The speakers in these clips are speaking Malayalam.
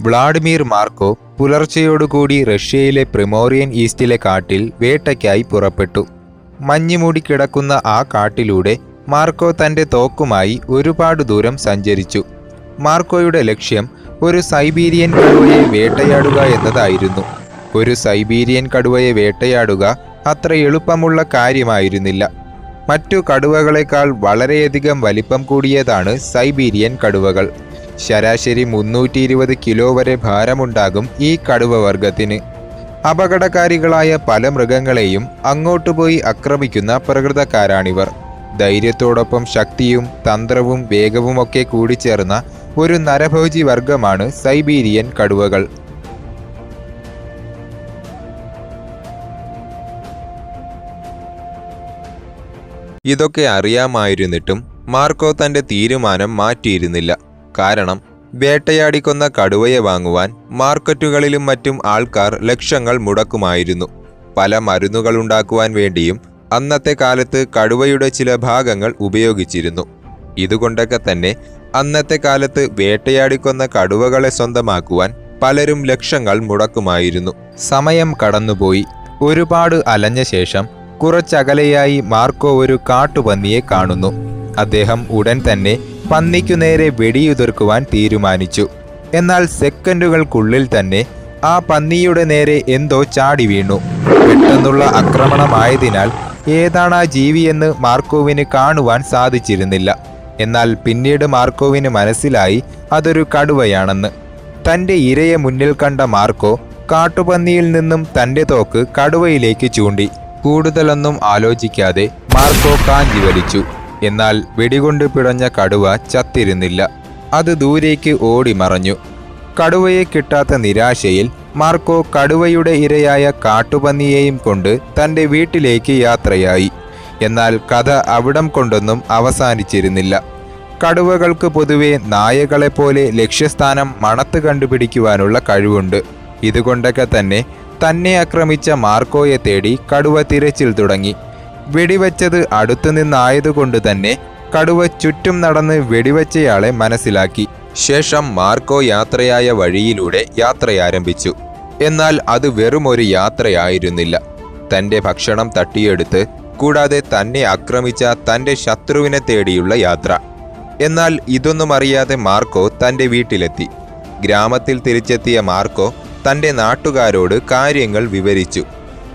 വ്ളാഡിമിർ മാർക്കോ പുലർച്ചയോടുകൂടി റഷ്യയിലെ പ്രിമോറിയൻ ഈസ്റ്റിലെ കാട്ടിൽ വേട്ടയ്ക്കായി പുറപ്പെട്ടു. മഞ്ഞുമൂടി കിടക്കുന്ന ആ കാട്ടിലൂടെ മാർക്കോ തന്റെ തോക്കുമായി ഒരുപാട് ദൂരം സഞ്ചരിച്ചു. മാർക്കോയുടെ ലക്ഷ്യം ഒരു സൈബീരിയൻ കടുവയെ വേട്ടയാടുക എന്നതായിരുന്നു. ഒരു സൈബീരിയൻ കടുവയെ വേട്ടയാടുക അത്ര എളുപ്പമുള്ള കാര്യമായിരുന്നില്ല. മറ്റു കടുവകളെക്കാൾ വളരെയധികം വലിപ്പം കൂടിയതാണ് സൈബീരിയൻ കടുവകൾ. ശരാശരി മുന്നൂറ്റി ഇരുപത് കിലോ വരെ ഭാരമുണ്ടാകും ഈ കടുവ വർഗത്തിന്. അപകടകാരികളായ പല മൃഗങ്ങളെയും അങ്ങോട്ട് പോയി ആക്രമിക്കുന്ന പ്രകൃതക്കാരാണിവർ. ധൈര്യത്തോടൊപ്പം ശക്തിയും തന്ത്രവും വേഗവുമൊക്കെ കൂടിച്ചേർന്ന ഒരു നരഭോജി വർഗമാണ് സൈബീരിയൻ കടുവകൾ. ഇതൊക്കെ അറിയാമായിരുന്നിട്ടും മാർക്കോ തന്റെ തീരുമാനം മാറ്റിയിരുന്നില്ല. കാരണം വേട്ടയാടിക്കൊന്ന കടുവയെ വാങ്ങുവാൻ മാർക്കറ്റുകളിലും മറ്റും ആൾക്കാർ ലക്ഷങ്ങൾ മുടക്കുമായിരുന്നു. പല മരുന്നുകൾ ഉണ്ടാക്കുവാൻ വേണ്ടിയും അന്നത്തെ കാലത്ത് കടുവയുടെ ചില ഭാഗങ്ങൾ ഉപയോഗിച്ചിരുന്നു. ഇതുകൊണ്ടൊക്കെ തന്നെ അന്നത്തെ കാലത്ത് വേട്ടയാടിക്കൊന്ന കടുവകളെ സ്വന്തമാക്കുവാൻ പലരും ലക്ഷങ്ങൾ മുടക്കുമായിരുന്നു. സമയം കടന്നുപോയി. ഒരുപാട് അലഞ്ഞ ശേഷം കുറച്ചകലെയായി മാർക്കോ ഒരു കാട്ടുപന്നിയെ കാണുന്നു. അദ്ദേഹം ഉടൻ തന്നെ പന്നിക്കു നേരെ വെടിയുതിർക്കുവാൻ തീരുമാനിച്ചു. എന്നാൽ സെക്കൻഡുകൾക്കുള്ളിൽ തന്നെ ആ പന്നിയുടെ നേരെ എന്തോ ചാടി വീണു. പെട്ടെന്നുള്ള ആക്രമണമായതിനാൽ ഏതാണ് ആ ജീവിയെന്ന് മാർക്കോവിന് കാണുവാൻ സാധിച്ചിരുന്നില്ല. എന്നാൽ പിന്നീട് മാർക്കോവിന് മനസ്സിലായി അതൊരു കടുവയാണെന്ന്. തന്റെ ഇരയെ മുന്നിൽ കണ്ട മാർക്കോ കാട്ടുപന്നിയിൽ നിന്നും തന്റെ തോക്ക് കടുവയിലേക്ക് ചൂണ്ടി. കൂടുതലൊന്നും ആലോചിക്കാതെ മാർക്കോ കാഞ്ചി വലിച്ചു. എന്നാൽ വെടികൊണ്ട് പിടഞ്ഞ കടുവ ചത്തിരുന്നില്ല. അത് ദൂരേക്ക് ഓടി മറഞ്ഞു. കടുവയെ കിട്ടാത്ത നിരാശയിൽ മാർക്കോ കടുവയുടെ ഇരയായ കാട്ടുപന്നിയെയും കൊണ്ട് തന്റെ വീട്ടിലേക്ക് യാത്രയായി. എന്നാൽ കഥ അവിടം കൊണ്ടൊന്നും അവസാനിച്ചിരുന്നില്ല. കടുവകൾക്ക് പൊതുവെ നായകളെപ്പോലെ ലക്ഷ്യസ്ഥാനം മണത്ത് കണ്ടുപിടിക്കുവാനുള്ള കഴിവുണ്ട്. ഇതുകൊണ്ടൊക്കെ തന്നെ തന്നെ ആക്രമിച്ച മാർക്കോയെ തേടി കടുവ തിരച്ചിൽ തുടങ്ങി. വെടിവെച്ചത് അടുത്തുനിന്നായതുകൊണ്ട് തന്നെ കടുവ ചുറ്റും നടന്ന് വെടിവെച്ചയാളെ മനസ്സിലാക്കി. ശേഷം മാർക്കോ യാത്രയായ വഴിയിലൂടെ യാത്രയാരംഭിച്ചു എന്നാൽ അത് വെറും ഒരു യാത്രയായിരുന്നില്ല. തന്റെ ഭക്ഷണം തട്ടിയെടുത്ത് കൂടാതെ തന്നെ ആക്രമിച്ച തന്റെ ശത്രുവിനെ തേടിയുള്ള യാത്ര. എന്നാൽ ഇതൊന്നും അറിയാതെ മാർക്കോ തന്റെ വീട്ടിലെത്തി. ഗ്രാമത്തിൽ തിരിച്ചെത്തിയ മാർക്കോ തന്റെ നാട്ടുകാരോട് കാര്യങ്ങൾ വിവരിച്ചു.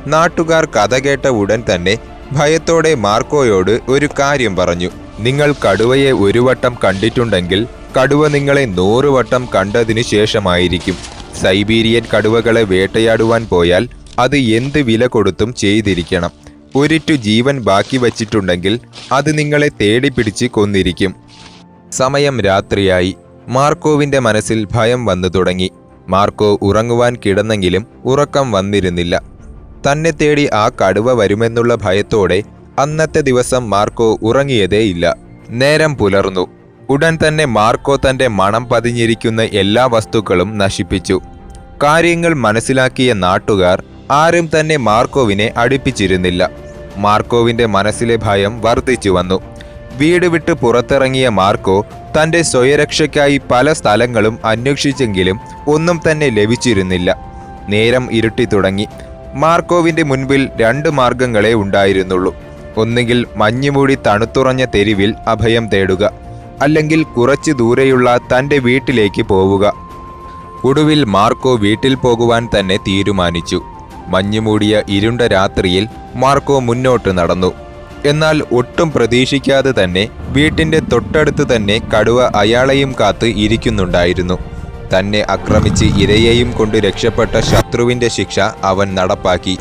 നാട്ടുകാർ കഥ കേട്ട ഉടൻ തന്നെ ഭയത്തോടെ മാർക്കോയോട് ഒരു കാര്യം പറഞ്ഞു. നിങ്ങൾ കടുവയെ ഒരു വട്ടം കണ്ടിട്ടുണ്ടെങ്കിൽ കടുവ നിങ്ങളെ നൂറ് വട്ടം കണ്ടതിനു ശേഷമായിരിക്കും. സൈബീരിയൻ കടുവകളെ വേട്ടയാടുവാൻ പോയാൽ അത് എന്ത് വില കൊടുത്തും ചെയ്തിരിക്കണം. ഒരിറ്റു ജീവൻ ബാക്കി വച്ചിട്ടുണ്ടെങ്കിൽ അത് നിങ്ങളെ തേടിപ്പിടിച്ച് കൊന്നിരിക്കും. സമയം രാത്രിയായി. മാർക്കോവിന്റെ മനസ്സിൽ ഭയം വന്നു തുടങ്ങി. മാർക്കോ ഉറങ്ങുവാൻ കിടന്നെങ്കിലും ഉറക്കം വന്നിരുന്നില്ല. തന്നെ തേടി ആ കടുവ വരുമെന്നുള്ള ഭയത്തോടെ അന്നത്തെ ദിവസം മാർക്കോ ഉറങ്ങിയതേയില്ല. നേരം പുലർന്നു. ഉടൻ തന്നെ മാർക്കോ തന്റെ മണം പതിഞ്ഞിരിക്കുന്ന എല്ലാ വസ്തുക്കളും നശിപ്പിച്ചു. കാര്യങ്ങൾ മനസ്സിലാക്കിയ നാട്ടുകാർ ആരും തന്നെ മാർക്കോവിനെ അടുപ്പിച്ചിരുന്നില്ല. മാർക്കോവിന്റെ മനസ്സിലെ ഭയം വർദ്ധിച്ചു വന്നു. വീട് വിട്ട് പുറത്തിറങ്ങിയ മാർക്കോ തന്റെ സ്വയരക്ഷയ്ക്കായി പല സ്ഥലങ്ങളും അന്വേഷിച്ചെങ്കിലും ഒന്നും തന്നെ ലഭിച്ചിരുന്നില്ല. നേരം ഇരുട്ടി തുടങ്ങി. മാർക്കോവിന്റെ മുൻപിൽ രണ്ട് മാർഗങ്ങളെ ഉണ്ടായിരുന്നുള്ളൂ. ഒന്നുകിൽ മഞ്ഞുമൂടി തണുത്തുറഞ്ഞ തെരുവിൽ അഭയം തേടുക അല്ലെങ്കിൽ കുറച്ചു ദൂരെയുള്ള തന്റെ വീട്ടിലേക്ക് പോവുക. ഒടുവിൽ മാർക്കോ വീട്ടിൽ പോകുവാൻ തന്നെ തീരുമാനിച്ചു. മഞ്ഞുമൂടിയ ഇരുണ്ട രാത്രിയിൽ മാർക്കോ മുന്നോട്ട് നടന്നു. എന്നാൽ ഒട്ടും പ്രതീക്ഷിക്കാതെ തന്നെ വീട്ടിന്റെ തൊട്ടടുത്ത് തന്നെ കടുവ അയാളെയും കാത്ത് ഇരിക്കുന്നുണ്ടായിരുന്നു. തന്നെ ആക്രമിച്ച് ഇരയെയും കൊണ്ട് രക്ഷപ്പെട്ട ശത്രുവിന്റെ ശിക്ഷ അവൻ നടപ്പാക്കി.